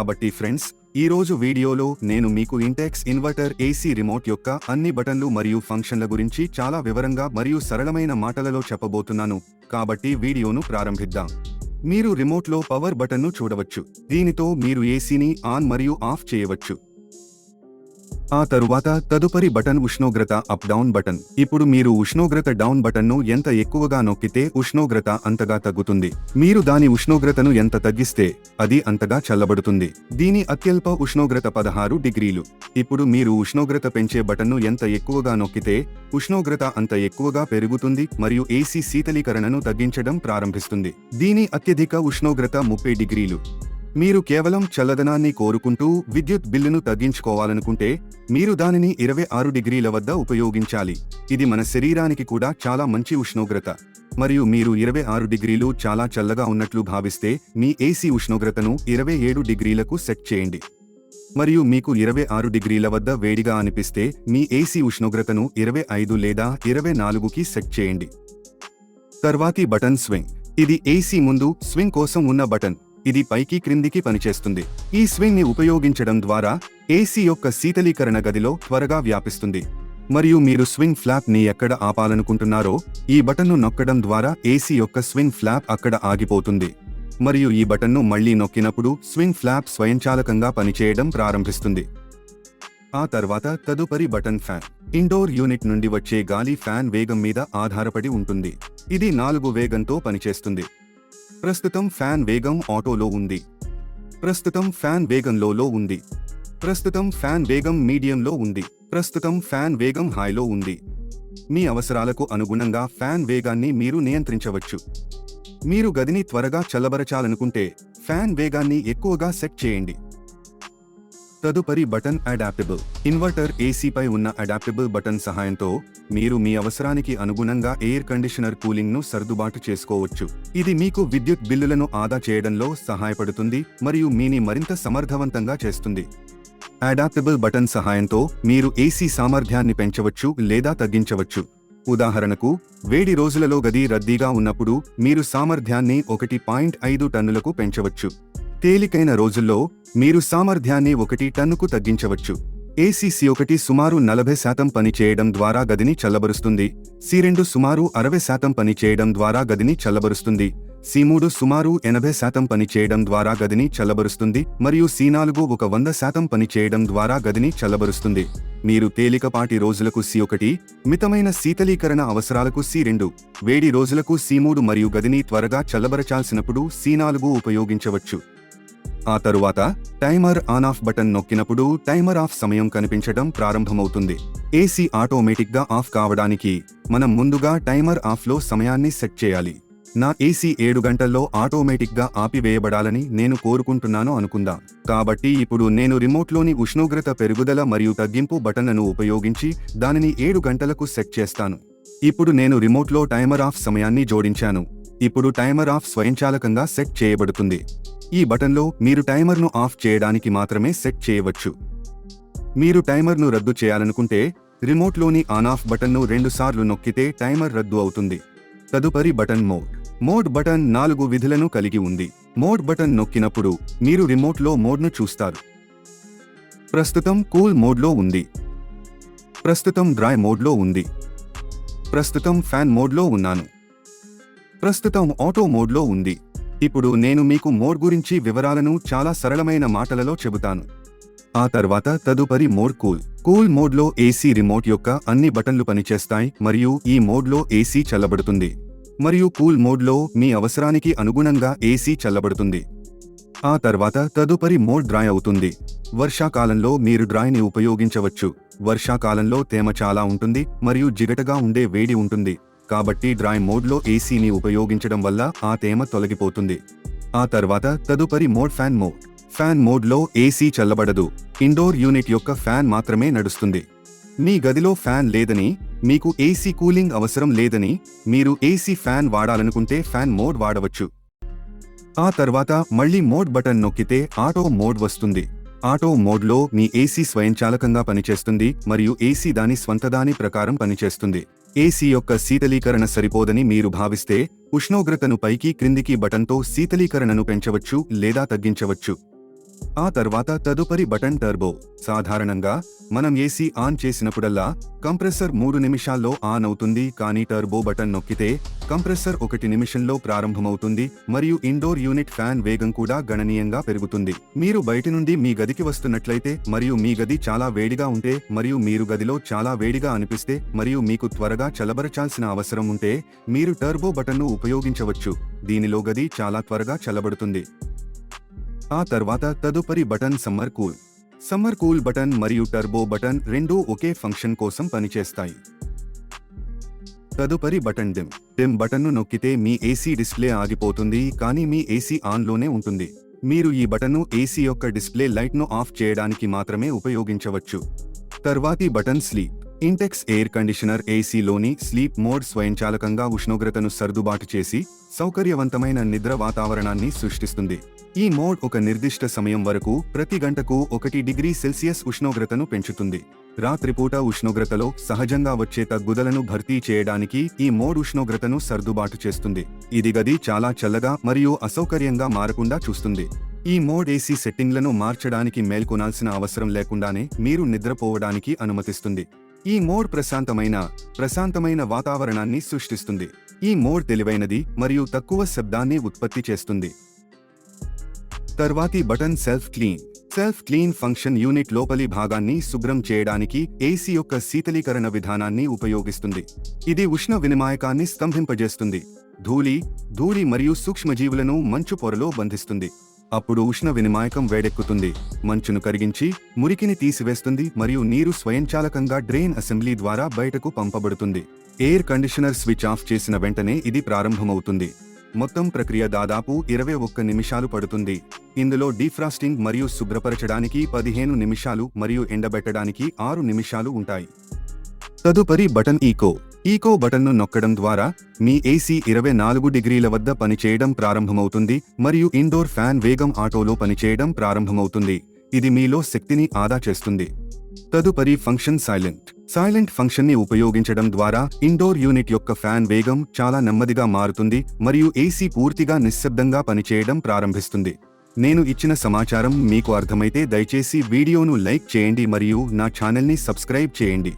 కాబట్టి ఫ్రెండ్స్ ఈ రోజు వీడియోలో నేను మీకు ఇంటెక్స్ ఇన్వర్టర్ ఏసీ రిమోట్ యొక్క అన్ని బటన్లు మరియు ఫంక్షన్ల గురించి చాలా వివరంగా మరియు సరళమైన మాటలలో చెప్పబోతున్నాను. కాబట్టి వీడియోను ప్రారంభిద్దాం. మీరు రిమోట్లో పవర్ బటన్ను చూడవచ్చు. దీనితో మీరు ఏసీని ఆన్ మరియు ఆఫ్ చేయవచ్చు. ఆ తరువాత తదుపరి బటన్ ఉష్ణోగ్రత అప్ డౌన్ బటన్. ఇప్పుడు మీరు ఉష్ణోగ్రత డౌన్ బటన్ను ఎంత ఎక్కువగా నొక్కితే ఉష్ణోగ్రత అంతగా తగ్గుతుంది. మీరు దాని ఉష్ణోగ్రతను ఎంత తగ్గిస్తే అది అంతగా చల్లబడుతుంది. దీని అత్యల్ప ఉష్ణోగ్రత పదహారు డిగ్రీలు. ఇప్పుడు మీరు ఉష్ణోగ్రత పెంచే బటన్ను ఎంత ఎక్కువగా నొక్కితే ఉష్ణోగ్రత అంత ఎక్కువగా పెరుగుతుంది మరియు ఏసీ శీతలీకరణను తగ్గించడం ప్రారంభిస్తుంది. దీని అత్యధిక ఉష్ణోగ్రత ముప్పై డిగ్రీలు. మీరు కేవలం చల్లదనాన్ని కోరుకుంటూ విద్యుత్ బిల్లును తగ్గించుకోవాలనుకుంటే మీరు దానిని ఇరవై ఆరు డిగ్రీల వద్ద ఉపయోగించాలి. ఇది మన శరీరానికి కూడా చాలా మంచి ఉష్ణోగ్రత. మరియు మీరు ఇరవై ఆరు డిగ్రీలు చాలా చల్లగా ఉన్నట్లు భావిస్తే మీ ఏసీ ఉష్ణోగ్రతను ఇరవై ఏడు డిగ్రీలకు సెట్ చేయండి. మరియు మీకు ఇరవై ఆరు డిగ్రీల వద్ద వేడిగా అనిపిస్తే మీ ఏసీ ఉష్ణోగ్రతను ఇరవై ఐదు లేదా ఇరవై నాలుగుకి సెట్ చేయండి. తర్వాతి బటన్ స్వింగ్. ఇది ఏసీ ముందు స్వింగ్ కోసం ఉన్న బటన్. ఇది పైకి క్రిందికి పనిచేస్తుంది. ఈ స్వింగ్ని ఉపయోగించడం ద్వారా ఏసీ యొక్క శీతలీకరణ గదిలో త్వరగా వ్యాపిస్తుంది. మరియు మీరు స్వింగ్ ఫ్లాప్ని ఎక్కడ ఆపాలనుకుంటున్నారో ఈ బటన్ను నొక్కడం ద్వారా ఏసీ యొక్క స్వింగ్ ఫ్లాప్ అక్కడ ఆగిపోతుంది. మరియు ఈ బటన్ను మళ్ళీ నొక్కినప్పుడు స్వింగ్ ఫ్లాప్ స్వయంచాలకంగా పనిచేయడం ప్రారంభిస్తుంది. ఆ తర్వాత తదుపరి బటన్ ఫ్యాన్. ఇండోర్ యూనిట్ నుండి వచ్చే గాలి ఫ్యాన్ వేగం మీద ఆధారపడి ఉంటుంది. ఇది నాలుగు వేగంతో పనిచేస్తుంది. ప్రస్తుతం ఫ్యాన్ వేగం ఆటోలో ఉంది. ప్రస్తుతం ఫ్యాన్ వేగంలో ఉంది. ప్రస్తుతం ఫ్యాన్ వేగం మీడియంలో ఉంది. ప్రస్తుతం ఫ్యాన్ వేగం హైలో ఉంది. మీ అవసరాలకు అనుగుణంగా ఫ్యాన్ వేగాన్ని మీరు నియంత్రించవచ్చు. మీరు గదిని త్వరగా చల్లబరచాలనుకుంటే ఫ్యాన్ వేగాన్ని ఎక్కువగా సెట్ చేయండి. తదుపరి బటన్ అడాప్టబుల్. ఇన్వర్టర్ ఏసీపై ఉన్న అడాప్టబుల్ బటన్ సహాయంతో మీరు మీ అవసరానికి అనుగుణంగా ఎయిర్ కండిషనర్ కూలింగ్ను సర్దుబాటు చేసుకోవచ్చు. ఇది మీకు విద్యుత్ బిల్లులను ఆదా చేయడంలో సహాయపడుతుంది మరియు మీని మరింత సమర్థవంతంగా చేస్తుంది. అడాప్టబుల్ బటన్ సహాయంతో మీరు ఏసీ సామర్థ్యాన్ని పెంచవచ్చు లేదా తగ్గించవచ్చు. ఉదాహరణకు వేడి రోజులలో గది రద్దీగా ఉన్నప్పుడు మీరు సామర్థ్యాన్ని ఒకటి పాయింట్ ఐదు టన్నులకు పెంచవచ్చు. తేలికైన రోజుల్లో మీరు సామర్థ్యాన్ని ఒకటి టన్నుకు తగ్గించవచ్చు. ఏసీసీ ఒకటి సుమారు నలభై శాతం పనిచేయడం ద్వారా గదిని చల్లబరుస్తుంది. సి రెండు సుమారు అరవై శాతం పనిచేయడం ద్వారా గదిని చల్లబరుస్తుంది. సి మూడు సుమారు ఎనభై శాతం పనిచేయడం ద్వారా గదిని చల్లబరుస్తుంది మరియు సి నాలుగు ఒక వంద శాతం పనిచేయడం ద్వారా గదిని చల్లబరుస్తుంది. మీరు తేలికపాటి రోజులకు సి ఒకటి మితమైన శీతలీకరణ అవసరాలకు సి రెండు వేడి రోజులకు సి మూడు మరియు గదిని త్వరగా చల్లబరచాల్సినప్పుడు సి నాలుగు ఉపయోగించవచ్చు. ఆ తరువాత టైమర్ ఆన్ ఆఫ్ బటన్ నొక్కినప్పుడు టైమర్ ఆఫ్ సమయం కనిపించడం ప్రారంభమవుతుంది. ఏసీ ఆటోమేటిక్గా ఆఫ్ కావడానికి మనం ముందుగా టైమర్ ఆఫ్లో సమయాన్ని సెట్ చేయాలి. నా ఏసీ ఏడు గంటల్లో ఆటోమేటిక్గా ఆపివేయబడాలని నేను కోరుకుంటున్నాను అనుకుందాం. కాబట్టి ఇప్పుడు నేను రిమోట్లోని ఉష్ణోగ్రత పెరుగుదల మరియు తగ్గింపు బటన్లను ఉపయోగించి దానిని ఏడు గంటలకు సెట్ చేస్తాను. ఇప్పుడు నేను రిమోట్లో టైమర్ ఆఫ్ సమయాన్ని జోడించాను. ఇప్పుడు టైమర్ ఆఫ్ స్వయంచాలకంగా సెట్ చేయబడుతుంది. ఈ బటన్లో మీరు టైమర్ను ఆఫ్ చేయడానికి మాత్రమే సెట్ చేయవచ్చు. మీరు టైమర్ను రద్దు చేయాలనుకుంటే రిమోట్లోని ఆన్ ఆఫ్ బటన్ను రెండుసార్లు నొక్కితే టైమర్ రద్దు అవుతుంది. తదుపరి బటన్ మోడ్. మోడ్ బటన్ నాలుగు విధులను కలిగి ఉంది. మోడ్ బటన్ నొక్కినప్పుడు మీరు రిమోట్లో మోడ్ను చూస్తారు. ప్రస్తుతం కూల్ మోడ్లో ఉంది. ప్రస్తుతం డ్రై మోడ్లో ఉంది. ప్రస్తుతం ఫ్యాన్ మోడ్లో ఉన్నాను. ప్రస్తుతం ఆటో మోడ్లో ఉంది. ఇప్పుడు నేను మీకు మోడ్ గురించి వివరాలను చాలా సరళమైన మాటలలో చెబుతాను. ఆ తర్వాత తదుపరి మోడ్ కూల్. కూల్ మోడ్లో ఏసీ రిమోట్ యొక్క అన్ని బటన్లు పనిచేస్తాయి మరియు ఈ మోడ్లో ఏసీ చల్లబడుతుంది. మరియు కూల్ మోడ్లో మీ అవసరానికి అనుగుణంగా ఏసీ చల్లబడుతుంది. ఆ తర్వాత తదుపరి మోడ్ డ్రై అవుతుంది. వర్షాకాలంలో మీరు డ్రాయ్ని ఉపయోగించవచ్చు. వర్షాకాలంలో తేమ చాలా ఉంటుంది మరియు జిగటగా ఉండే వేడి ఉంటుంది. కాబట్టి డ్రై మోడ్లో ఏసీని ఉపయోగించడం వల్ల ఆ తేమ తొలగిపోతుంది. ఆ తర్వాత తదుపరి మోడ్ ఫ్యాన్ మోడ్. ఫ్యాన్ మోడ్లో ఏసీ చల్లబడదు. ఇండోర్ యూనిట్ యొక్క ఫ్యాన్ మాత్రమే నడుస్తుంది. మీ గదిలో ఫ్యాన్ లేదని మీకు ఏసీ కూలింగ్ అవసరం లేదని మీరు ఏసీ ఫ్యాన్ వాడాలనుకుంటే ఫ్యాన్ మోడ్ వాడవచ్చు. ఆ తర్వాత మళ్ళీ మోడ్ బటన్ నొక్కితే ఆటో మోడ్ వస్తుంది. ఆటో మోడ్లో మీ ఏసీ స్వయంచాలకంగా పనిచేస్తుంది మరియు ఏసీ దాని స్వంతదాని ప్రకారం పనిచేస్తుంది. ఏసీ యొక్క శీతలీకరణ సరిపోదని మీరు భావిస్తే ఉష్ణోగ్రతను పైకి క్రిందికి బటన్తో శీతలీకరణను పెంచవచ్చు లేదా తగ్గించవచ్చు. ఆ తర్వాత తదుపరి బటన్ టర్బో. సాధారణంగా మనం ఏసీ ఆన్ చేసినప్పుడల్లా కంప్రెసర్ మూడు నిమిషాల్లో ఆన్ అవుతుంది కానీ టర్బో బటన్ నొక్కితే కంప్రెసర్ ఒకటి నిమిషంలో ప్రారంభమవుతుంది మరియు ఇండోర్ యూనిట్ ఫ్యాన్ వేగం కూడా గణనీయంగా పెరుగుతుంది. మీరు బయటి నుండి మీ గదికి వస్తున్నట్లయితే మరియు మీ గది చాలా వేడిగా ఉంటే మరియు మీరు గదిలో చాలా వేడిగా అనిపిస్తే మరియు మీకు త్వరగా చలబరచాల్సిన అవసరం ఉంటే మీరు టర్బో బటన్ను ఉపయోగించవచ్చు. దీనిలో గది చాలా త్వరగా చల్లబడుతుంది. ఆ తర్వాత తదుపరి button summer cool. Summer cool button మరియు టర్బో బటన్ రెండూ ఒకే ఫంక్షన్ కోసం పనిచేస్తాయి. తదుపరి బటన్ డిమ్. డిమ్ బటన్ను నొక్కితే మీ ఏసీ డిస్ప్లే ఆగిపోతుంది కానీ మీ ఏసీ ఆన్లోనే ఉంటుంది. మీరు ఈ బటన్ను ఏసీ యొక్క డిస్ప్లే లైట్ను ఆఫ్ చేయడానికి మాత్రమే ఉపయోగించవచ్చు. తర్వాతి button sleep. Intex air conditioner ఏసీలోని sleep mode స్వయంచాలకంగా ఉష్ణోగ్రతను సర్దుబాటు చేసి సౌకర్యవంతమైన నిద్ర వాతావరణాన్ని సృష్టిస్తుంది. ఈ మోడ్ ఒక నిర్దిష్ట సమయం వరకు ప్రతి గంటకు ఒకటి డిగ్రీ సెల్సియస్ ఉష్ణోగ్రతను పెంచుతుంది. రాత్రిపూట ఉష్ణోగ్రతలో సహజంగా వచ్చే తగ్గుదలను భర్తీ చేయడానికి ఈ మోడ్ ఉష్ణోగ్రతను సర్దుబాటు చేస్తుంది. ఇది గది చాలా చల్లగా మరియు అసౌకర్యంగా మారకుండా చూస్తుంది. ఈ మోడ్ ఏసీ సెట్టింగ్లను మార్చడానికి మేల్కొనాల్సిన అవసరం లేకుండానే మీరు నిద్రపోవడానికి అనుమతిస్తుంది. ఈ మోడ్ ప్రశాంతమైన ప్రశాంతమైన వాతావరణాన్ని సృష్టిస్తుంది. ఈ మోడ్ తెలివైనది మరియు తక్కువ శబ్దాన్ని ఉత్పత్తి చేస్తుంది. తర్వాతి button self clean. Self clean function unit లోపలి భాగాన్ని శుభ్రం చేయడానికి ఏసీ యొక్క శీతలీకరణ విధానాన్ని ఉపయోగిస్తుంది. ఇది ఉష్ణ వినిమాయకాన్ని స్తంభింపజేస్తుంది. ధూళి ధూళి మరియు సూక్ష్మజీవులను మంచు పొరలో బంధిస్తుంది. అప్పుడు ఉష్ణ వినిమాయకం వేడెక్కుతుంది. మంచును కరిగించి మురికిని తీసివేస్తుంది మరియు నీరు స్వయంచాలకంగా డ్రెయిన్ అసెంబ్లీ ద్వారా బయటకు పంపబడుతుంది. ఎయిర్ కండిషనర్ స్విచ్ ఆఫ్ చేసిన వెంటనే ఇది ప్రారంభమవుతుంది. మొత్తం ప్రక్రియ దాదాపు ఇరవై ఒక్క నిమిషాలు పడుతుంది. ఇందులో డీఫ్రాస్టింగ్ మరియు శుభ్రపరచడానికి పదిహేను నిమిషాలు మరియు ఎండబెట్టడానికి ఆరు నిమిషాలు ఉంటాయి. తదుపరి బటన్ ఈకో ఈకో బటన్ను నొక్కడం ద్వారా మీ ఏసీ ఇరవై నాలుగు డిగ్రీల వద్ద పనిచేయడం ప్రారంభమవుతుంది మరియు ఇండోర్ ఫ్యాన్ వేగం ఆటోలో పనిచేయడం ప్రారంభమవుతుంది. ఇది మీలో శక్తిని ఆదా చేస్తుంది. తదుపరి ఫంక్షన్ సైలెంట్. సైలెంట్ ఫంక్షన్ని ఉపయోగించడం ద్వారా ఇండోర్ యూనిట్ యొక్క ఫ్యాన్ వేగం చాలా నెమ్మదిగా మారుతుంది మరియు ఏసీ పూర్తిగా నిశ్శబ్దంగా పనిచేయడం ప్రారంభిస్తుంది. నేను ఇచ్చిన సమాచారం మీకు అర్థమైతే దయచేసి వీడియోను లైక్ చేయండి మరియు నా ఛానల్ని సబ్స్క్రైబ్ చేయండి.